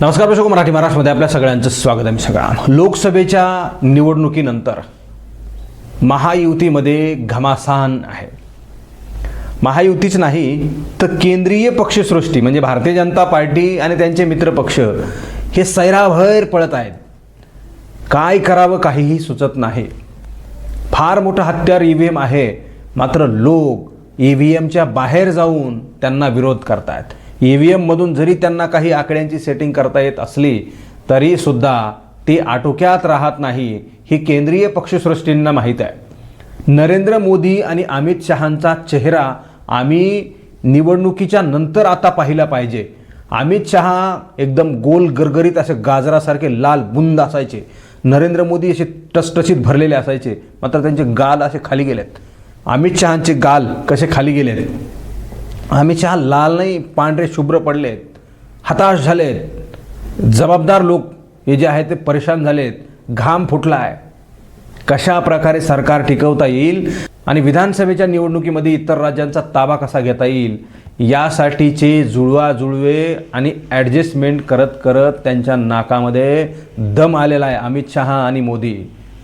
नमस्कार दर्शक हो, मराठी महाराष्ट्रमध्ये आपल्या सगळ्यांचं स्वागत आहे मी सगळा लोकसभेच्या निवडणुकीनंतर महायुतीमध्ये घमासान आहे. महायुतीच नाही तर केंद्रीय पक्षसृष्टी म्हणजे भारतीय जनता पार्टी आणि त्यांचे मित्रपक्ष हे सैराभैर पळत आहेत. काय करावं काहीही सुचत नाही. फार मोठं हत्यार ई व्ही एम आहे मात्र लोक ई व्ही एमच्या बाहेर जाऊन त्यांना विरोध करतायत. ई व्ही एममधून जरी त्यांना काही आकड्यांची सेटिंग करता येत असली तरीसुद्धा ती आटोक्यात राहत नाही ही केंद्रीय पक्षसृष्टींना माहीत आहे. नरेंद्र मोदी आणि अमित शहांचा चेहरा आम्ही निवडणुकीच्या नंतर आता पाहिला पाहिजे. अमित शहा एकदम गोल गरगरीत असे गाजरासारखे लाल बुंद असायचे. नरेंद्र मोदी असे टसटशीत भरलेले असायचे. मात्र त्यांचे गाल असे खाली गेलेत. अमित शहांचे गाल कसे खाली गेलेत? अमित शहा लाल नाही पांढरे शुभ्र पडलेत हताश झालेत. जबाबदार लोक हे जे आहेत ते परेशान झालेत. घाम फुटला आहे कशा प्रकारे सरकार टिकवता येईल आणि विधानसभेच्या निवडणुकीमध्ये इतर राज्यांचा ताबा कसा घेता येईल यासाठीचे जुळवाजुळवे आणि ॲडजस्टमेंट करत करत त्यांच्या नाकामध्ये दम आलेला आहे अमित शहा आणि मोदी.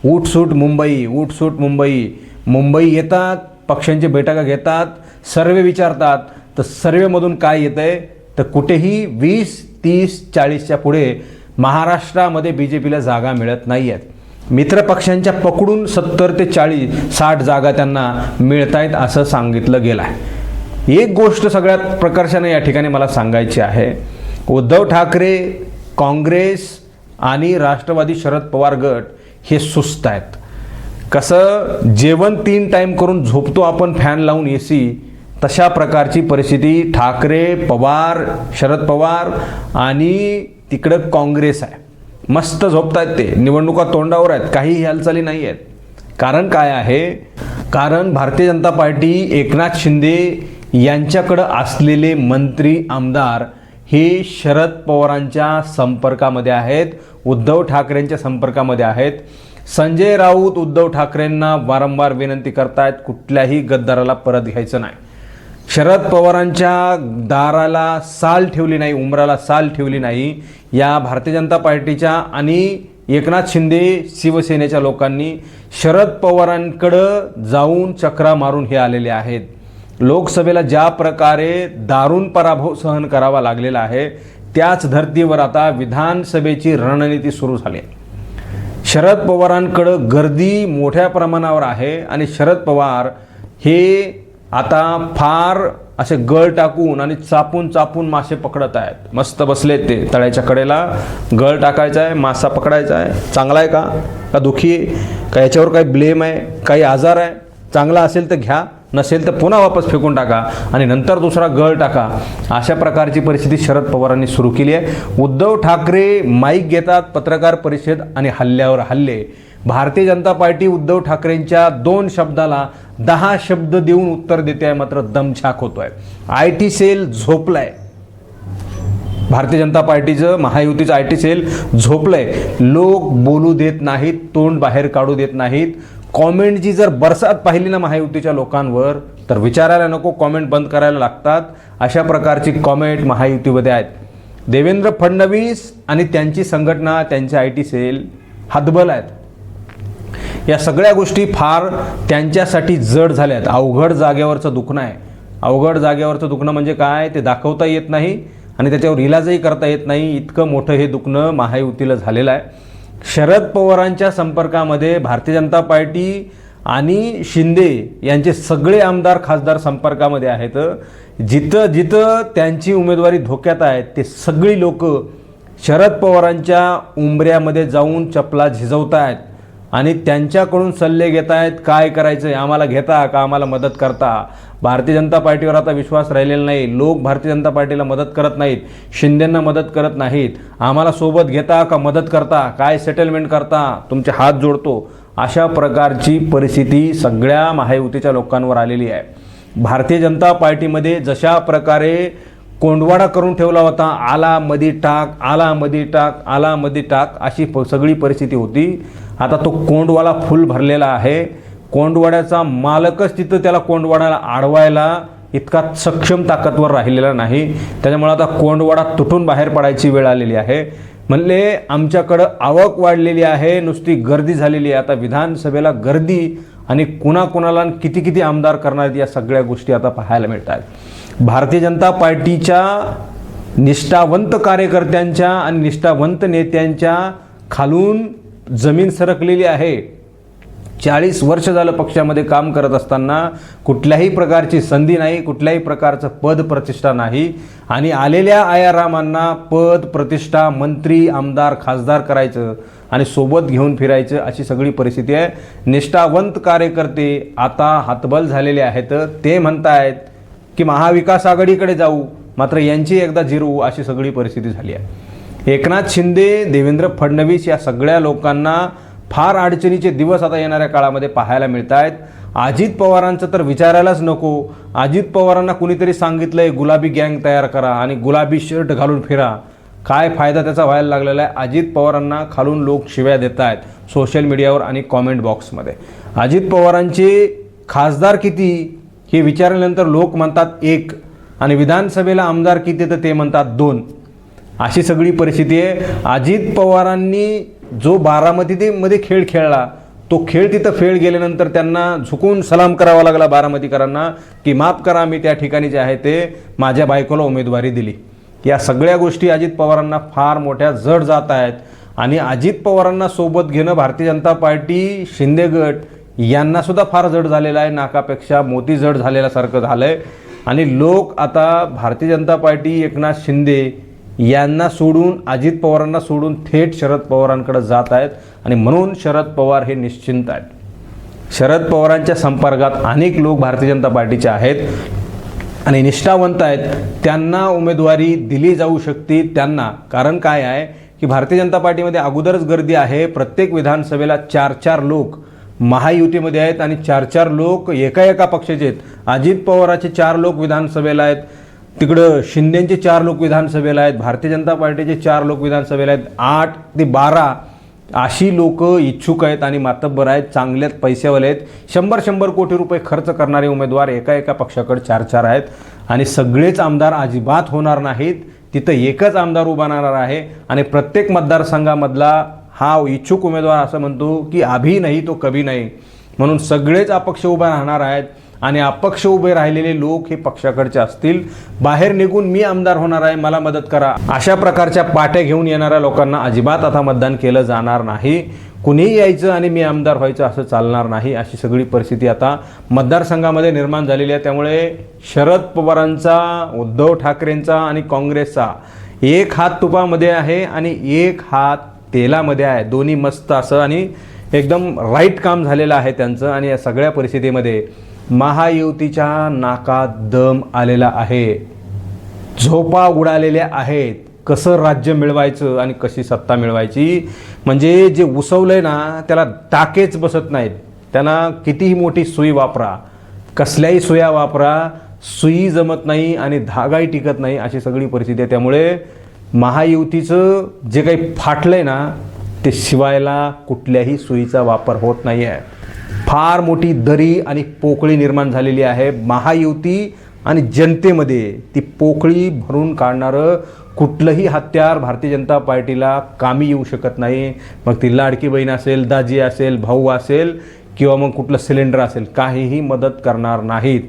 उठसूट मुंबई उठसूट मुंबई. मुंबई येतात पक्षांची बैठका घेतात सर्वे विचारतात तर सर्वेमधून काय येतं आहे तर कुठेही वीस तीस चाळीसच्या पुढे महाराष्ट्रामध्ये बी जे पीला जागा मिळत नाही आहेत मित्रपक्षांच्या पकडून सत्तर ते चाळीस साठ जागा त्यांना मिळत आहेत असं सांगितलं गेलं आहे एक गोष्ट सगळ्यात प्रकर्षाने या ठिकाणी मला सांगायची आहे. उद्धव ठाकरे काँग्रेस आणि राष्ट्रवादी शरद पवार गट हे सुस्त आहेत. कसं जेवण तीन टाईम करून झोपतो आपण फॅन लावून ए सी तशा प्रकारची परिस्थिती ठाकरे पवार शरद पवार आणि तिकडं काँग्रेस आहे. मस्त झोपतायत ते. निवडणुका तोंडावर आहेत. काही हालचाली नाही आहेत. कारण काय आहे? कारण भारतीय जनता पार्टी एकनाथ शिंदे यांच्याकडं असलेले मंत्री आमदार हे शरद पवारांच्या संपर्कामध्ये आहेत. उद्धव ठाकरेंच्या संपर्कामध्ये आहेत. संजय राऊत उद्धव ठाकरेंना वारंवार विनंती करतायत. कुठल्याही गद्दाराला परत घ्यायचं नाही. शरद पवारांच्या दाराला साल ठेवली नाही उमराला साल ठेवली नाही. या भारतीय जनता पार्टीच्या आणि एकनाथ शिंदे शिवसेनेच्या लोकांनी शरद पवारांकडं जाऊन चक्रा मारून हे आलेले आहेत. लोकसभेला ज्या प्रकारे दारुण पराभव सहन करावा लागलेला आहे त्याच धर्तीवर आता विधानसभेची रणनीती सुरू झाली आहे. शरद पवारांकडं गर्दी मोठ्या प्रमाणावर आहे आणि शरद पवार हे आता फार असे गळ टाकून आणि चापून चापून मासे पकडत आहेत. मस्त बसलेत ते तळ्याच्या कडेला. गळ टाकायचा आहे मासा पकडायचा आहे. चांगला आहे का? का दुखी आहे? का याच्यावर काही ब्लेम आहे? काही आजार आहे? चांगला असेल तर घ्या नसेल तर पुन्हा वापस फेकून टाका आणि नंतर दुसरा गळ टाका. अशा प्रकारची परिस्थिती शरद पवारांनी सुरू केली आहे. उद्धव ठाकरे माईक घेतात पत्रकार परिषद आणि हल्ल्यावर हल्ले. भारतीय जनता पार्टी उद्धव ठाकरेंच्या दोन शब्दाला दहा शब्द देऊन उत्तर देते आहे मात्र दमछाक होतोय. आय टी सेल झोपलाय. भारतीय जनता पार्टीचं महायुतीचं आय टी सेल झोपलंय. लोक बोलू देत नाहीत तोंड बाहेर काढू देत नाहीत. कॉमेंटची जर बरसात पाहिली ना महायुतीच्या लोकांवर तर विचारायला नको कॉमेंट बंद करायला लागतात. अशा प्रकारची कॉमेंट महायुतीमध्ये आहेत. देवेंद्र फडणवीस आणि त्यांची संघटना त्यांचे आय टी सेल हतबल आहेत. या सगळ्या गोष्टी फार त्यांच्यासाठी जड झाल्या आहेत अवघड जागेवरचं दुखणं आहे. अवघड जागेवरचं दुखणं म्हणजे काय? ते दाखवता येत नाही आणि त्याच्यावर इलाजही करता येत नाही. इतकं मोठं हे दुखणं महायुतीला झालेलं आहे. शरद पवारांच्या संपर्कामध्ये भारतीय जनता पार्टी आणि शिंदे यांचे सगळे आमदार खासदार संपर्कामध्ये आहेत. जिथं जिथं त्यांची उमेदवारी धोक्यात आहे ते सगळी लोक शरद पवारांच्या उंबऱ्यामध्ये जाऊन चपला झिजवत आहेत आणि त्यांच्याकडून सल्ले घेत आहेत काय करायचं आहे आम्हाला घेता का? आम्हाला मदत करता? भारतीय जनता पार्टीवर आता विश्वास राहिलेला नाही. लोक भारतीय जनता पार्टीला मदत करत नाहीत. शिंदेंना मदत करत नाहीत. आम्हाला सोबत घेता का मदत करता? काय सेटलमेंट करता? तुमचे हात जोडतो. अशा प्रकारची परिस्थिती सगळ्या महायुतीच्या लोकांवर आलेली आहे. भारतीय जनता पार्टीमध्ये जशा प्रकारे कोंडवाडा करून ठेवला होता आला मधी टाक आला मधी टाक आला मधी टाक अशी प सगळी परिस्थिती होती. आता तो कोंडवाला फुल भरलेला आहे. कोंडवाड्याचा मालकच तिथं त्याला कोंडवाड्याला आडवायला इतका सक्षम ताकदवर राहिलेला नाही. त्याच्यामुळे आता कोंडवाडा तुटून बाहेर पडायची वेळ आलेली आहे. म्हणले आमच्याकडं आवक वाढलेली आहे नुसती गर्दी झालेली आहे. आता विधानसभेला गर्दी आणि कुणाकुणाला किती किती आमदार करणार आहेत या सगळ्या गोष्टी आता पाहायला मिळतात. भारतीय जनता पार्टीच्या निष्ठावंत कार्यकर्त्यांच्या आणि निष्ठावंत नेत्यांच्या खालून जमीन सरकलेली आहे. चाळीस वर्ष झालं पक्षामध्ये काम करत असताना कुठल्याही प्रकारची संधी नाही कुठल्याही प्रकारचं पद प्रतिष्ठा नाही. आणि आलेल्या आयारामांना पद प्रतिष्ठा मंत्री आमदार खासदार करायचं आणि सोबत घेऊन फिरायचं अशी सगळी परिस्थिती आहे. निष्ठावंत कार्यकर्ते आता हातबल झालेले आहेत. ते म्हणतायत की महाविकास आघाडीकडे जाऊ मात्र यांची एकदा जिरू अशी सगळी परिस्थिती झाली आहे. एकनाथ शिंदे देवेंद्र फडणवीस या सगळ्या लोकांना फार अडचणीचे दिवस आता येणाऱ्या काळामध्ये पाहायला मिळत आहेत अजित पवारांचं तर विचारायलाच नको. अजित पवारांना कुणीतरी सांगितलंय गुलाबी गँग तयार करा आणि गुलाबी शर्ट घालून फिरा. काय फायदा त्याचा व्हायला लागलेला आहे? अजित पवारांना खालून लोक शिव्या देत आहेत सोशल मीडियावर आणि कॉमेंट बॉक्समध्ये. अजित पवारांचे खासदार किती हे विचारल्यानंतर लोक म्हणतात एक आणि विधानसभेला आमदार किती तर ते म्हणतात दोन. अशी सगळी परिस्थिती आहे. अजित पवारांनी जो बारामतीमध्ये खेळ खेळला तो खेळ तिथं फेळ गेल्यानंतर त्यांना झुकून सलाम करावा लागला बारामतीकरांना की माफ करा मी त्या ठिकाणी जे आहे ते माझ्या बायकोला उमेदवारी दिली. या सगळ्या गोष्टी अजित पवारांना फार मोठ्या जड जात आहेत. आणि अजित पवारांना सोबत घेणं भारतीय जनता पार्टी शिंदे गट यांनासुद्धा फार जड झालेलं आहे. नाकापेक्षा मोती जड झालेल्यासारखं झालं आहे आणि लोक आता भारतीय जनता पार्टी एकनाथ शिंदे यांना सोडून अजित पवारांना सोडून थेट शरद पवारांकडे जात आहेत. आणि म्हणून शरद पवार हे निश्चिंत आहेत. शरद पवारांच्या संपर्कात अनेक लोक भारतीय जनता पार्टीचे आहेत. आणि निष्ठावंत आहेत. त्यांना उमेदवारी दिली जाऊ शकते त्यांना. कारण काय आहे? की भारतीय जनता पार्टीमध्ये अगोदरच गर्दी आहे. प्रत्येक विधानसभेला चार चार लोक महायुतीमध्ये आहेत. आणि चार चार लोक एका एका पक्षाचे आहेत. अजित पवाराचे चार लोक विधानसभेला आहेत. तिकडं शिंदेचे चार लोक विधानसभेला आहेत भारतीय जनता पार्टीचे चार लोक विधानसभेला आहेत आठ ते बारा अशी लोक इच्छुक आहेत आणि मातब्बर आहेत चांगल्यात पैसेवाले आहेत. शंभर शंभर कोटी रुपये खर्च करणारे उमेदवार एका एका पक्षाकडे चार चार आहेत आणि सगळेच आमदार अजिबात होणार नाहीत. तिथं एकच आमदार उभा राहणार आहे आणि प्रत्येक मतदारसंघामधला हा इच्छुक उमेदवार असं म्हणतो की आभी नाही तो कभी नाही. म्हणून सगळेच अपक्ष उभा राहणार आहेत. आणि अपक्ष उभे राहिलेले लोक हे पक्षाकडचे असतील. बाहेर निघून मी आमदार होणार आहे मला मदत करा. अशा प्रकारच्या पाट्या घेऊन येणाऱ्या लोकांना अजिबात आता मतदान केलं जाणार नाही. कुणीही यायचं आणि मी आमदार व्हायचं असं चालणार नाही अशी सगळी परिस्थिती आता मतदारसंघामध्ये निर्माण झालेली आहे. त्यामुळे शरद पवारांचा उद्धव ठाकरेंचा आणि काँग्रेसचा एक हात तुपामध्ये आहे आणि एक हात तेलामध्ये आहे. दोन्ही मस्त असं आणि एकदम राईट काम झालेलं आहे त्यांचं आणि या सगळ्या परिस्थितीमध्ये महायुतीच्या नाकात दम आलेला आहे. झोपा उडालेल्या आहेत. कसं राज्य मिळवायचं आणि कशी सत्ता मिळवायची? म्हणजे जे उसवलंय ना त्याला टाकेच बसत नाहीत. त्यांना कितीही मोठी सुई वापरा. कसल्याही सुया वापरा. सुई जमत नाही आणि धागाही टिकत नाही अशी सगळी परिस्थिती आहे. त्यामुळे महायुतीचं जे काही फाटलंय ना ते शिवायला कुठल्याही सुईचा वापर होत नाही आहे फार मोठी दरी आणि पोकळी निर्माण झालेली आहे. महायुती आणि जनतेमध्ये ती पोकळी भरून काढणारं कुठलंही हत्यार भारतीय जनता पार्टीला कामी येऊ शकत नाही. मग ती लाडकी बहीण असेल दाजी असेल भाऊ असेल किंवा मग कुठलं सिलेंडर असेल काहीही मदत करणार नाहीत.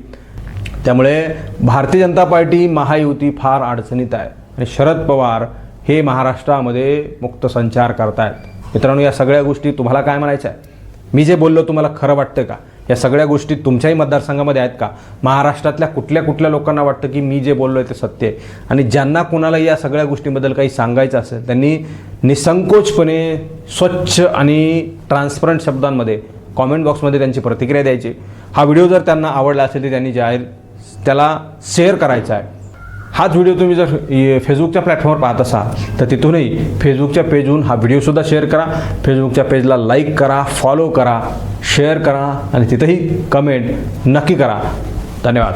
त्यामुळे भारतीय जनता पार्टी महायुती फार अडचणीत आहे. आणि शरद पवार हे महाराष्ट्रामध्ये मुक्त संचार करतायत. मित्रांनो या सगळ्या गोष्टी तुम्हाला काय म्हणायचं आहे मी जे बोललो तुम्हाला खरं वाटतं का? या सगळ्या गोष्टी तुमच्याही मतदारसंघामध्ये आहेत का? महाराष्ट्रातल्या कुठल्या कुठल्या लोकांना वाटतं की मी जे बोललो आहे ते सत्य आहे? आणि ज्यांना कोणाला या सगळ्या गोष्टींबद्दल काही सांगायचं असेल त्यांनी निसंकोचपणे स्वच्छ आणि ट्रान्सपरंट शब्दांमध्ये कॉमेंट बॉक्समध्ये त्यांची प्रतिक्रिया द्यायची. हा व्हिडिओ जर त्यांना आवडला असेल तर त्यांनी जाहीर त्याला शेअर करायचा आहे. हाच व्हिडिओ तुम्ही जर फेसबुकच्या प्लॅटफॉर्मवर पाहत असाल तर तिथूनही फेसबुकच्या पेजहून हा व्हिडिओसुद्धा शेअर करा. फेसबुकच्या पेजला लाईक करा फॉलो करा शेअर करा आणि तिथंही कमेंट नक्की करा. धन्यवाद.